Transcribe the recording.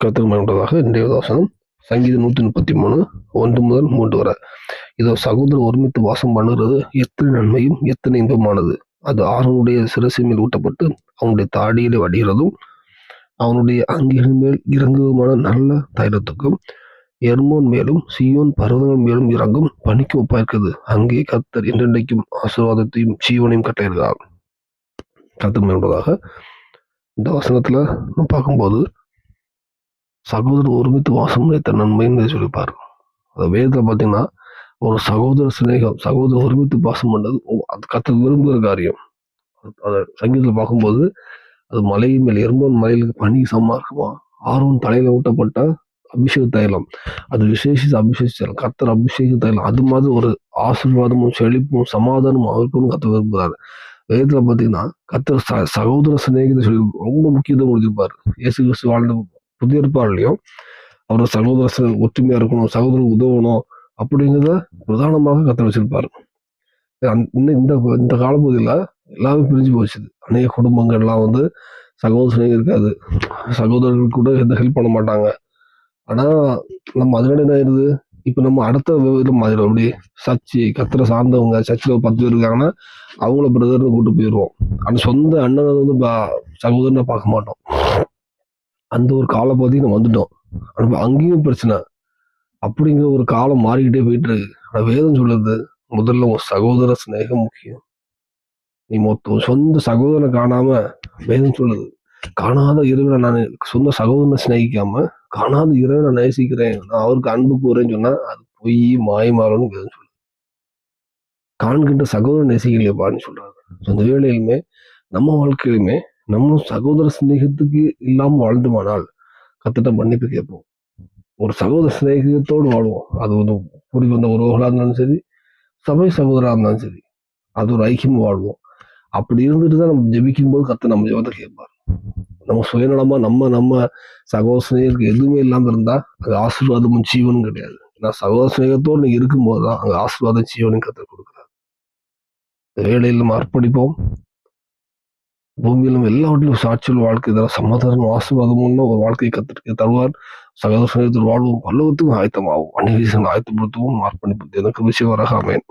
கருத்துக்கு மேம்பட்டதாக இன்றைய வசனம். சங்கீதம் நூற்றி முப்பத்தி மூணு ஒன்று முதல் மூன்று வரை. இதோ சகோதரர் ஒருமித்து வாசம் பண்ணுறது எத்தனை நன்மையும் எத்தனை இன்பமானது. அது ஆறனுடைய சிரசு மேல் ஊட்டப்பட்டு அவனுடைய தாடியிலே வடிகிறதும் அவனுடைய அங்கிகள் மேல் இறங்குவதுமான நல்ல தைலத்துக்கும் எர்மோன் மேலும் சியோன் பருவங்கள் மேலும் இறங்கும் பணிக்கு ஒப்பாயிருக்கிறது. அங்கே கத்தர் என்றென்றைக்கும் ஆசீர்வாதத்தையும் சீவனையும் கட்டையிடுகிறார் கத்தர் மேம்பட்டதாக இந்த வசனத்தில் நம்ம பார்க்கும்போது சகோதரர் ஒருமித்து வாசம் வைத்த நன்மைன்னு சொல்லிப்பார். அந்த வேதத்தில் பார்த்தீங்கன்னா ஒரு சகோதர சிநேகம் சகோதரர் ஒருமித்து பாசம் பண்ணது அது கத்த விரும்புகிற காரியம். அதை சங்கீதத்தில் பார்க்கும்போது அது மலை மேல் எறும்பன் மலையிலுக்கு பனி சமமா இருக்குமா ஆர்வம் தலையில் ஊட்டப்பட்ட அபிஷேக தைலம். அது விசேஷித்த அபிஷேக தைலம். கத்தர் அபிஷேக தைலம். அது மாதிரி ஒரு ஆசீர்வாதமும் செழிப்பும் சமாதானமும் அவருக்கும் கத்த விரும்புகிறாரு வேதத்தில் பார்த்தீங்கன்னா கத்தர் ச- சகோதர சிநேகத்தை சொல்லி ரொம்ப முக்கியத்துவம் கொடுத்திருப்பாரு. இயேசு கிறிஸ்து வாழ்ந்த புதிய ஏற்பாடுலையும் அவர் சகோதர ஒற்றுமையாக இருக்கணும் சகோதரர் உதவணும் அப்படிங்கிறத பிரதானமாக கத்த வச்சிருப்பாரு. இன்னும் இந்த இந்த காலப்பகுதியில் எல்லாமே பிரிஞ்சு போச்சு அநேக குடும்பங்கள்லாம் வந்து சகோதரனே இருக்காது. சகோதரர்கள் கூட எந்த ஹெல்ப் பண்ண மாட்டாங்க. ஆனால் நம்ம அதனால என்ன ஆயிடுது இப்போ நம்ம அடுத்த விதம் மாறிடும் அப்படி சர்ச்சு கத்திர சார்ந்தவங்க சர்ச்சில் பத்து பேர் இருக்காங்கன்னா அவங்கள பிரதர்னு கூப்பிட்டு போயிடுவோம் ஆனால் சொந்த அண்ணனை வந்து சகோதரனை பார்க்க மாட்டோம். அந்த ஒரு காலப்பகுதிக்கு நம்ம வந்துட்டோம். ஆனால் அங்கேயும் பிரச்சனை. அப்படிங்கிற ஒரு காலம் மாறிக்கிட்டே போயிட்டு இருக்கு. ஆனால் வேதம் சொல்லுது முதல்ல உன் சகோதர சிநேகம் முக்கியம். நீ மொத்த சொந்த சகோதரனை காணாம வேதம் சொல்லுது காணாத இறைவனை நான் சொந்த சகோதரனை சிநேகிக்காம காணாத இறைவனை நேசிக்கிறேன். நான் அவருக்கு அன்பு கூறேன்னு சொன்னா அது பொய் மாயமாறன்னு வேதம் சொல்லுது. காண்கின்ற சகோதரன் நேசிக்கலையப்பான்னு சொல்றாரு. அந்த வேலையிலுமே நம்ம வாழ்க்கையிலுமே நம்ம சகோதர சிநேகத்துக்கு இல்லாமல் வாழ்ந்துமானால் கத்திட்ட மன்னிப்பு கேட்போம். ஒரு சகோதர சிநேகத்தோடு வாழ்வோம். அது வந்து கூடி வந்த உறவுகளாக இருந்தாலும் சரி சபை சகோதராக இருந்தாலும் சரி அது ஒரு ஐக்கியமாக வாழ்வோம். அப்படி இருந்துட்டு தான் நம்ம ஜெபிக்கும் போது கத்தை நம்ம ஜெபத்தை கேட்பார். நம்ம சுயநலமாக நம்ம நம்ம சகோதர சிநேகத்துக்கு எதுவுமே இல்லாமல் இருந்தால் அது ஆசீர்வாதமும் ஜீவனும் கிடையாது. ஏன்னா சகோதர சிநேகத்தோடு நீங்கள் இருக்கும்போது தான் அங்கே ஆசீர்வாதம் ஜீவனும் கத்தை கொடுக்குறாரு. வேலையில் அர்ப்பணிப்போம். பூமியிலும் எல்லாவற்றிலும் சாட்சியில் வாழ்க்கை தர சமாதானம் ஆசீர்வாதமும் ஒரு வாழ்க்கையை கத்திருக்க தருவார். சகோதர சிநேகத்தில் வாழ்வோம் பல்லவத்துக்கும் ஆயத்தமாகும் அந்நிய ஆயத்தப்படுத்தவும் அர்ப்பணிப்பு எனக்கு விஷயம் வராக. அமையன்